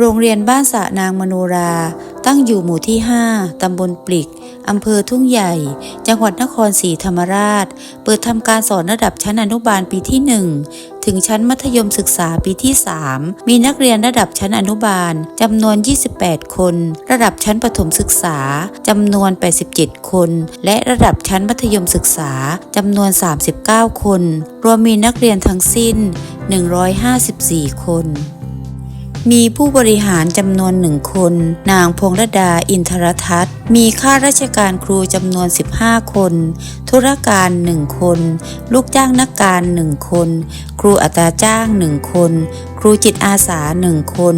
โรงเรียนบ้านสะนางมโนรา ตั้งอยู่หมู่ที่ 5 ตำบลปลิก อำเภอทุ่งใหญ่ จังหวัดนครศรีธรรมราช เปิดทำการสอนระดับชั้นอนุบาลปีที่ 1 ถึงชั้นมัธยมศึกษาปีที่ 3 มีนักเรียนระดับชั้นอนุบาลจำนวน 28 คน ระดับชั้นประถมศึกษาจำนวน 87 คน และระดับชั้นมัธยมศึกษาจำนวน 39 คน รวมมีนักเรียนทั้งสิ้น 154 คน มีผู้บริหารจำนวนหนึ่งคน นางพงรดาอินทรทัศน์ มีข้าราชการครูจำนวน 15 คน ธุรการหนึ่งคน ลูกจ้างนักการหนึ่งคน ครูอัตราจ้างหนึ่งคน ครูจิตอาสาหนึ่งคน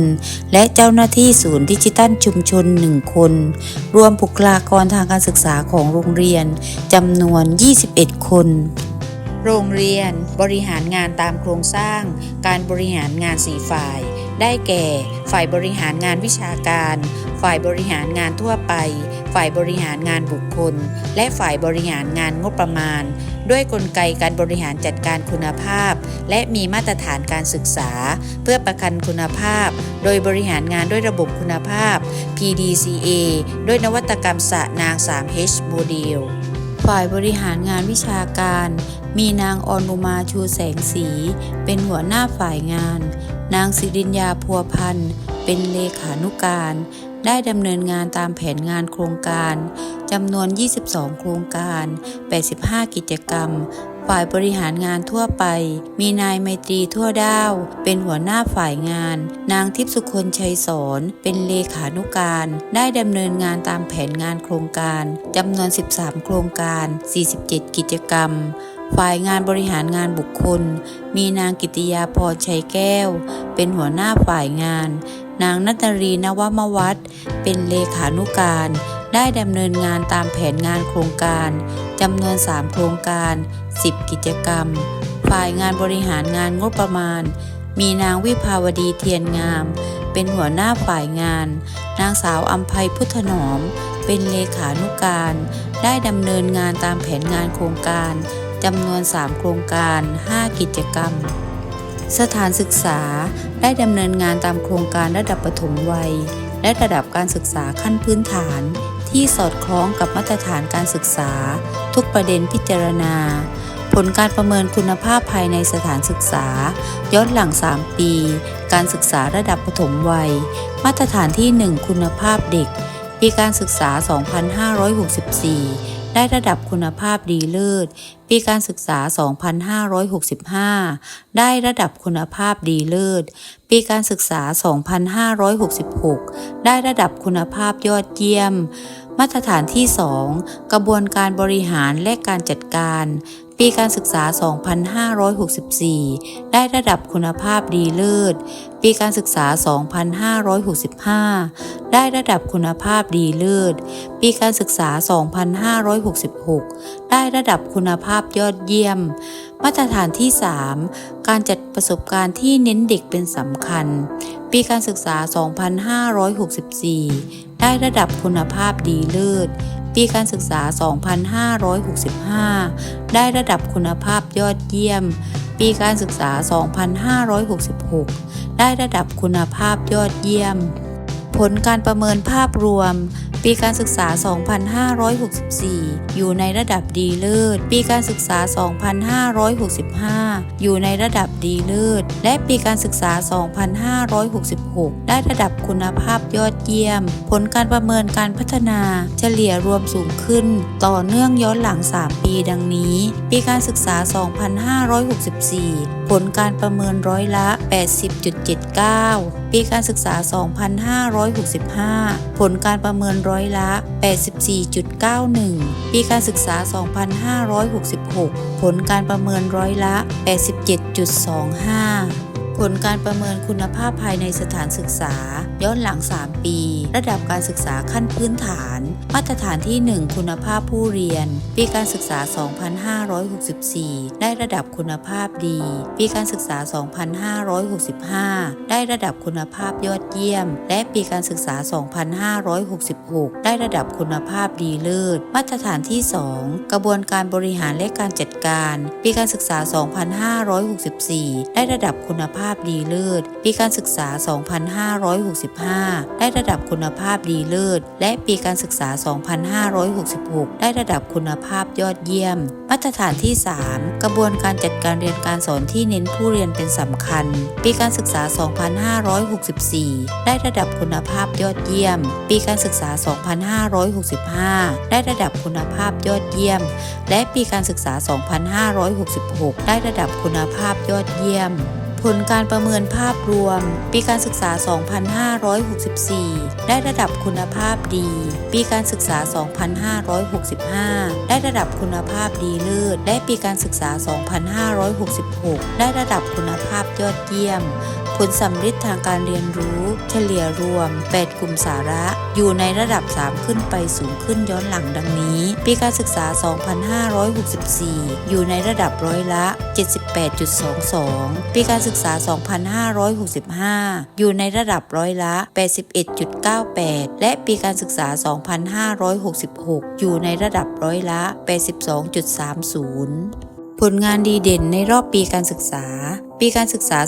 และเจ้าหน้าที่ศูนย์ดิจิตัลชุมชนหนึ่งคน รวมบุคลากรทางการศึกษาของโรงเรียนจำนวน 21 คนโรงเรียนบริหารงานตามโครงสร้าง การบริหารงานสีฝ่าย ได้แก่ ฝ่ายบริหารงานวิชาการ ฝ่ายบริหารงานทั่วไป ฝ่ายบริหารงานบุคคล และฝ่ายบริหารงานงบประมาณ ด้วยกลไกการบริหารจัดการคุณภาพ และมีมาตรฐานการศึกษา เพื่อประกันคุณภาพ โดยบริหารงานด้วยระบบคุณภาพ PDCA ด้วยนวัตกรรมสะนาง 3H โมเดลฝ่ายบริหารงานวิชาการ มีนางออนุมาชูแสงสี เป็นหัวหน้าฝ่ายงาน นางสิรินยาพัวพันธ์เป็นเลขานุการ ได้ดำเนินงานตามแผนงานโครงการจำนวน 22 โครงการ 85 กิจกรรม ฝ่ายบริหารงานทั่วไป มีนายไมตรีทั่วด้าว เป็นหัวหน้าฝ่ายงาน นางทิพสุคนชัยสอนเป็นเลขานุการ ได้ดำเนินงานตามแผนงานโครงการจำนวน 13 โครงการ 47 กิจกรรม ฝ่ายงานบริหารงานบุคคล มีนางกิติยาพรชัยแก้ว เป็นหัวหน้าฝ่ายงาน นางนัตรีนวมวัฒน์เป็นเลขานุการ ได้ดำเนินงานตามแผนงานโครงการจำนวน 3 โครงการ 10 กิจกรรม ฝ่ายงานบริหารงานงบประมาณ มีนางวิภาวดีเทียนงาม เป็นหัวหน้าฝ่ายงาน นางสาวอัมภัยพุทธนอม เป็นเลขานุการ ได้ดำเนินงานตามแผนงานโครงการ จำนวน 3 โครงการ 5 กิจกรรม สถานศึกษาได้ดำเนินงานตามโครงการระดับปฐมวัย และระดับการศึกษาขั้นพื้นฐาน ที่สอดคล้องกับมาตรฐานการศึกษา ทุกประเด็นพิจารณา ผลการประเมินคุณภาพภายในสถานศึกษา ย้อนหลัง 3 ปี การศึกษาระดับปฐมวัย มาตรฐานที่ 1 คุณภาพเด็กปีการศึกษา 2564 ได้ระดับคุณภาพดีเลิศ ปีการศึกษา 2565 ได้ระดับคุณภาพดีเลิศ ปีการศึกษา 2566 ได้ระดับคุณภาพยอดเยี่ยม มาตรฐานที่ 2 กระบวนการบริหารและการจัดการ ปีการศึกษา 2564 ได้ระดับคุณภาพดีเลิศ ปีการศึกษา 2565 ได้ระดับคุณภาพดีเลิศ ปีการศึกษา 2566 ได้ระดับคุณภาพยอดเยี่ยม มาตรฐานที่ 3 การจัดประสบการณ์ที่เน้นเด็กเป็นสำคัญ ปีการศึกษา 2564 ได้ระดับคุณภาพดีเลิศ ปีการศึกษา 2565 ได้ระดับคุณภาพยอดเยี่ยม ปีการศึกษา 2566 ได้ระดับคุณภาพยอดเยี่ยม ผลการประเมินภาพรวม ปีการศึกษา 2564 อยู่ในระดับดีเลิศ ปีการศึกษา 2565 อยู่ในระดับดีเลิศ และปีการศึกษา 2566 ได้ระดับคุณภาพยอดเยี่ยม ผลการประเมินการพัฒนาเฉลี่ยรวมสูงขึ้น ต่อเนื่องย้อนหลัง 3 ปีดังนี้ ปีการศึกษา 2564 ผลการประเมินร้อยละ 80.79ปีการศึกษา 2565 ผลการประเมินร้อยละ 84.91 ปีการศึกษา 2566 ผลการประเมินร้อยละ 87.25 ผลการประเมินคุณภาพภายในสถานศึกษา ย้อนหลัง 3 ปี ระดับการศึกษาขั้นพื้นฐาน มาตรฐานที่ 1 คุณภาพผู้เรียน ปีการศึกษา 2564 ได้ระดับคุณภาพดี ปีการศึกษา 2565 ได้ระดับคุณภาพยอดเยี่ยม และปีการศึกษา 2566 ได้ระดับคุณภาพดีเลิศ มาตรฐานที่ 2 กระบวนการบริหารและการจัดการ ปีการศึกษา 2564 ได้ระดับคุณภาพาพดีเลิศ ปีการศึกษา 2565 ได้ระดับคุณภาพดีเลิศ และปีการศึกษา 2566 ได้ระดับคุณภาพยอดเยี่ยม มาตรฐานที่ 3 กระบวนการจัดการเรียนการสอนที่เน้นผู้เรียนเป็นสำคัญ ปีการศึกษา 2564 ได้ระดับคุณภาพยอดเยี่ยม ปีการศึกษา 2565 ได้ระดับคุณภาพยอดเยี่ยม และปีการศึกษา 2566 ได้ระดับคุณภาพยอดเยี่ยม ผลการประเมินภาพรวม ปีการศึกษา 2564 ได้ระดับคุณภาพดี ปีการศึกษา 2565 ได้ระดับคุณภาพดีเลิศ และปีการศึกษา 2566 ได้ระดับคุณภาพยอดเยี่ยม ผลสำลิดทางการเรียนรู้เฉลี่ยรวม 8 กลุ่มสาระ อยู่ในระดับ 3 ขึ้นไปสูงขึ้นย้อนหลังดังนี้ ปีการศึกษา 2564 อยู่ในระดับร้อยละ 78.22 ปีการศึกษา 2565 อยู่ในระดับร้อยละ 81.98 และปีการศึกษา 2566 อยู่ในระดับร้อยละ 82.30 ผลงานดีเด่นในรอบปีการศึกษา ปีการศึกษา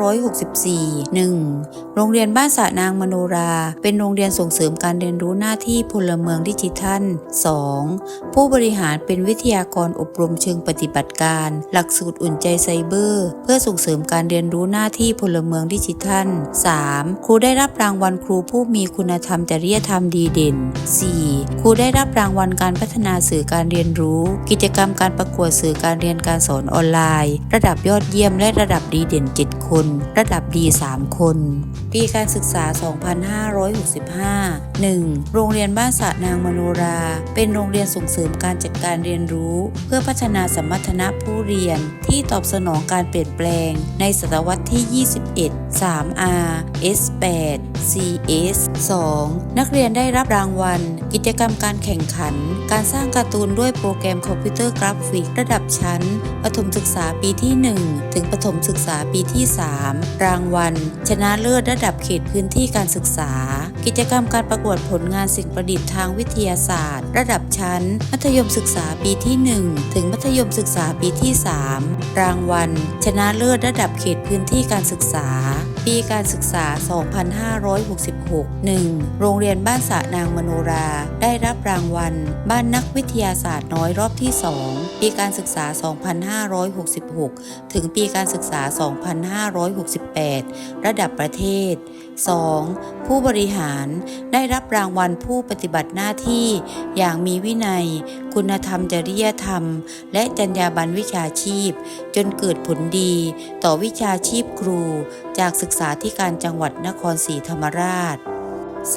2564 1. โรงเรียนบ้านสะนางมโนรา เป็นโรงเรียนส่งเสริมการเรียนรู้หน้าที่พลเมืองดิจิทัล 2. ผู้บริหารเป็นวิทยากรอบรมเชิงปฏิบัติการ หลักสูตรอุ่นใจไซเบอร์ เพื่อส่งเสริมการเรียนรู้หน้าที่พลเมืองดิจิทัล 3. ครูได้รับรางวัลครูผู้มีคุณธรรมจริยธรรมดีเด่น 4. ครูได้รับรางวัลการพัฒนาสื่อการเรียนรู้ กิจกรรมการประกวดสื่อการเรียนการสอนออนไลน์ ระดับยอดเยี่ยมและระดับดีเด่น 7 คน ระดับดี 3 คน ปีการศึกษา 2565 1. โรงเรียนบ้านสะนางมโนรา เป็นโรงเรียนส่งเสริมการจัดการเรียนรู้ เพื่อพัฒนาสมรรถนะผู้เรียนที่ตอบสนองการเปลี่ยนแปลง ในศตวรรษที่ 21 3R S8 CS 2 นักเรียนได้รับรางวัล กิจกรรมการแข่งขัน การสร้างการ์ตูนด้วยโปรแกรมคอมพิวเตอร์กราฟิกระดับชั้น ประถมศึกษาปีที่ 1 ถึงประถมศึกษาปีที่ 3 รางวัล ชนะเลิศระดับเขตพื้นที่การศึกษา กิจกรรมการประกวดผลงานสิ่งประดิษฐ์ทางวิทยาศาสตร์ ระดับชั้น มัธยมศึกษาปีที่ 1 ถึงมัธยมศึกษาปีที่ 3 รางวัล ชนะเลิศระดับเขตพื้นที่การศึกษา ปีการศึกษา 2566 1. โรงเรียนบ้านสะนางมโนรา ได้รับรางวัล บ้านนักวิทยาศาสตร์น้อยรอบที่ 2 ปีการศึกษา 2566 ถึงปีการศึกษา 2568 ระดับประเทศ 2. ผู้บริหารได้รับรางวัลผู้ปฏิบัติหน้าที่ อย่างมีวินัย คุณธรรมจริยธรรม และจรรยาบรรณวิชาชีพ จนเกิดผลดี ต่อวิชาชีพครู จากศึกษาธิการจังหวัดนครศรีธรรมราช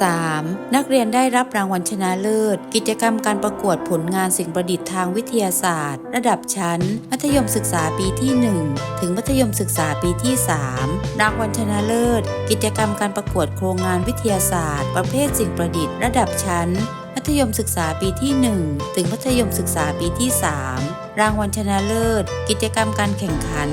3. นักเรียนได้รับรางวัลชนะเลิศ กิจกรรมการประกวดผลงานสิ่งประดิษฐ์ทางวิทยาศาสตร์ ระดับชั้น มัธยมศึกษาปีที่ 1 ถึงมัธยมศึกษาปีที่ 3 รางวัลชนะเลิศ กิจกรรมการประกวดโครงงานวิทยาศาสตร์ ประเภทสิ่งประดิษฐ์ระดับชั้น มัธยมศึกษาปีที่ 1 ถึงมัธยมศึกษาปีที่ 3 รางวัลชนะเลิศ กิจกรรมการแข่งขัน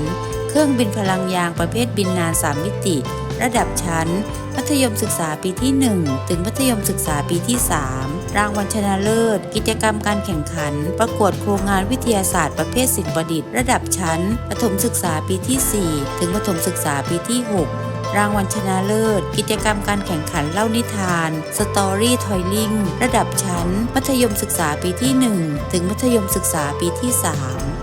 เครื่องบินพลังยางประเภทบินนาน 3 มิติ ระดับชั้น มัธยมศึกษาปีที่ 1 ถึงมัธยมศึกษาปีที่ 3 รางวัลชนะเลิศ กิจกรรมการแข่งขัน ประกวดโครงงานวิทยาศาสตร์ประเภทสิ่งประดิษฐ์ระดับชั้น ประถมศึกษาปีที่ 4 ถึงประถมศึกษาปีที่ 6รางวัลชนะเลิศ กิจกรรมการแข่งขันเล่านิทาน Story t e l l i n g ระดับชั้น มัธยมศึกษาปีที่ 1 ถึงมัธยมศึกษาปีที่ 3